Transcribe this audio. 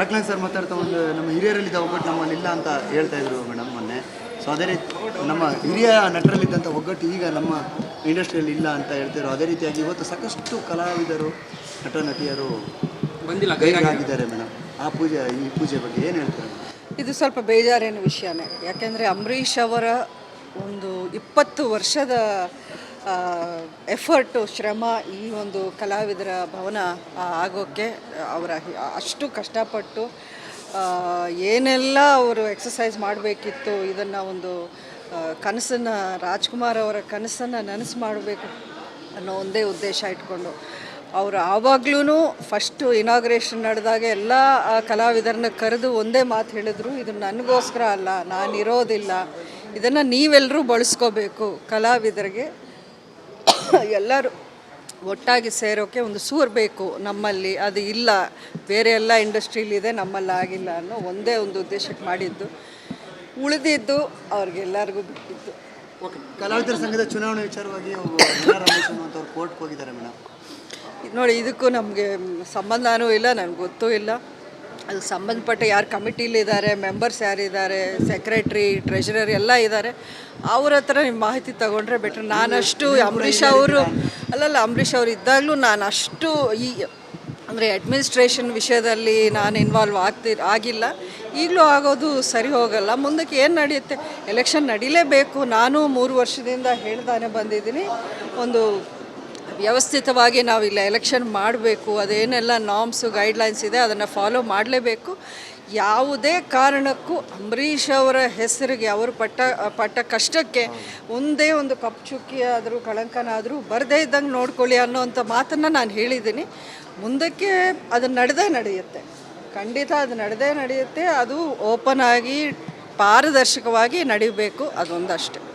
ರಕ್ಲಾನ್ sir ಮಾತಾಡ್ತಾ ಒಂದು ನಮ್ಮ ಹಿರಿಯರಲ್ಲಿದ್ದ ಒಗ್ಗಟ್ಟು ನಮ್ಮಲ್ಲಿ ಇಲ್ಲ ಅಂತ ಹೇಳ್ತಾ ಇದ್ರು ಮೇಡಮ್ ಮೊನ್ನೆ. ಸೊ ಅದೇ ರೀತಿ ನಮ್ಮ ಹಿರಿಯ ನಟರಲ್ಲಿದ್ದಂಥ ಒಗ್ಗಟ್ಟು ಈಗ ನಮ್ಮ ಇಂಡಸ್ಟ್ರಿಯಲ್ಲಿ ಇಲ್ಲ ಅಂತ ಹೇಳ್ತಿದ್ರು ಅದೇ ರೀತಿಯಾಗಿ ಇವತ್ತು ಸಾಕಷ್ಟು ಕಲಾವಿದರು ನಟ ನಟಿಯರು ಬಂದಿಲ್ಲ ಗೈರಾಗಿದ್ದಾರೆ ಮೇಡಮ್. ಆ ಪೂಜೆ ಈ ಪೂಜೆ ಬಗ್ಗೆ ಏನು ಹೇಳ್ತಾರೆ? ಇದು ಸ್ವಲ್ಪ ಬೇಜಾರೇನು ವಿಷಯನೇ. ಯಾಕೆಂದರೆ ಅಂಬರೀಷ್ ಅವರ ಒಂದು ಇಪ್ಪತ್ತು ವರ್ಷದ ಎಫರ್ಟು ಶ್ರಮ ಈ ಒಂದು ಕಲಾವಿದರ ಭವನ ಆಗೋಕ್ಕೆ ಅವರ ಅಷ್ಟು ಕಷ್ಟಪಟ್ಟು ಏನೆಲ್ಲ ಅವರು ಎಕ್ಸಸೈಸ್ ಮಾಡಬೇಕಿತ್ತು, ಇದನ್ನು ಒಂದು ಕನಸನ್ನು, ರಾಜ್ಕುಮಾರ್ ಅವರ ಕನಸನ್ನು ನನಸು ಮಾಡಬೇಕು ಅನ್ನೋ ಒಂದೇ ಉದ್ದೇಶ ಇಟ್ಕೊಂಡು, ಅವರು ಆವಾಗಲೂ ಫಸ್ಟು ಇನಾಗ್ರೇಷನ್ ನಡೆದಾಗ ಎಲ್ಲ ಕಲಾವಿದರನ್ನ ಕರೆದು ಒಂದೇ ಮಾತು ಹೇಳಿದ್ರು, ಇದು ನನಗೋಸ್ಕರ ಅಲ್ಲ ನಾನು ಇರೋದಿಲ್ಲ ಇದನ್ನು ನೀವೆಲ್ಲರೂ ಬಳಸ್ಕೋಬೇಕು, ಕಲಾವಿದರಿಗೆ. ಎಲ್ಲರೂ ಒಟ್ಟಾಗಿ ಸೇರೋಕ್ಕೆ ಒಂದು ಸೂರ್ ಬೇಕು ನಮ್ಮಲ್ಲಿ ಅದು ಇಲ್ಲ ಬೇರೆ ಎಲ್ಲ ಇಂಡಸ್ಟ್ರೀಲಿದೆ ನಮ್ಮಲ್ಲಿ ಆಗಿಲ್ಲ ಅನ್ನೋ ಒಂದೇ ಒಂದು ಉದ್ದೇಶಕ್ಕೆ ಮಾಡಿದ್ದು. ಉಳಿದಿದ್ದು ಅವ್ರಿಗೆಲ್ಲರಿಗೂ ಬಿಟ್ಟಿದ್ದು. ಓಕೆ ಕಲಾವಿದರ ಸಂಘದ ಚುನಾವಣೆ ವಿಚಾರವಾಗಿ ಕೋರ್ಟ್ಗೆ ಹೋಗಿದ್ದಾರೆ ಮೇಡಮ್. ನೋಡಿ ಇದಕ್ಕೂ ನಮಗೆ ಸಂಬಂಧನೂ ಇಲ್ಲ ನನಗೆ ಗೊತ್ತೂ ಇಲ್ಲ. ಅದು ಸಂಬಂಧಪಟ್ಟ ಯಾರು ಕಮಿಟಿಲಿದ್ದಾರೆ ಮೆಂಬರ್ಸ್ ಯಾರಿದ್ದಾರೆ ಸೆಕ್ರೆಟ್ರಿ ಟ್ರೆಷರರ್ ಎಲ್ಲ ಇದ್ದಾರೆ. ಅವ್ರ ಹತ್ರ ನಿಮ್ಮ ಮಾಹಿತಿ ತಗೊಂಡ್ರೆ ಬೆಟ್ರ್ ನಾನಷ್ಟು ಅಂಬರೀಷ್ ಅವರು ಅಲ್ಲಲ್ಲ ಅಂಬರೀಷ್ ಅವರು ಇದ್ದಾಗಲೂ ನಾನು ಅಷ್ಟು ಈ ಅಂದರೆ ಅಡ್ಮಿನಿಸ್ಟ್ರೇಷನ್ ವಿಷಯದಲ್ಲಿ ನಾನು ಇನ್ವಾಲ್ವ್ ಆಗ್ತಿ ಆಗಿಲ್ಲ. ಈಗಲೂ ಆಗೋದು ಸರಿ ಹೋಗಲ್ಲ. ಮುಂದಕ್ಕೆ ಏನು ನಡೆಯುತ್ತೆ? ಎಲೆಕ್ಷನ್ ನಡೀಲೇಬೇಕು. ನಾನು ಮೂರು ವರ್ಷದಿಂದ ಹೇಳ್ತಾನೆ ಬಂದಿದ್ದೀನಿ. ಒಂದು ವ್ಯವಸ್ಥಿತವಾಗಿ ನಾವು ಇಲ್ಲ ಎಲೆಕ್ಷನ್ ಮಾಡಬೇಕು, ಅದೇನೆಲ್ಲ ನಾಮ್ಸು ಗೈಡ್ಲೈನ್ಸ್ ಇದೆ, ಅದನ್ನು ಫಾಲೋ ಮಾಡಲೇಬೇಕು. ಯಾವುದೇ ಕಾರಣಕ್ಕೂ ಅಂಬರೀಷ್ ಅವರ ಹೆಸರಿಗೆ, ಅವರು ಪಟ್ಟ ಪಟ್ಟ ಕಷ್ಟಕ್ಕೆ ಒಂದೇ ಒಂದು ಕಪ್ ಚುಕ್ಕಿ ಆದರೂ ಕಳಂಕನಾದರೂ ಬರದೇ ಇದ್ದಂಗೆ ನೋಡ್ಕೊಳ್ಳಿ ಅನ್ನೋವಂಥ ಮಾತನ್ನು ನಾನು ಹೇಳಿದ್ದೀನಿ. ಮುಂದಕ್ಕೆ ಅದು ನಡೆದೇ ನಡೆಯುತ್ತೆ. ಖಂಡಿತ ಅದು ನಡೆದೇ ನಡೆಯುತ್ತೆ. ಅದು ಓಪನ್ ಆಗಿ ಪಾರದರ್ಶಕವಾಗಿ ನಡೀಬೇಕು, ಅದೊಂದಷ್ಟೇ.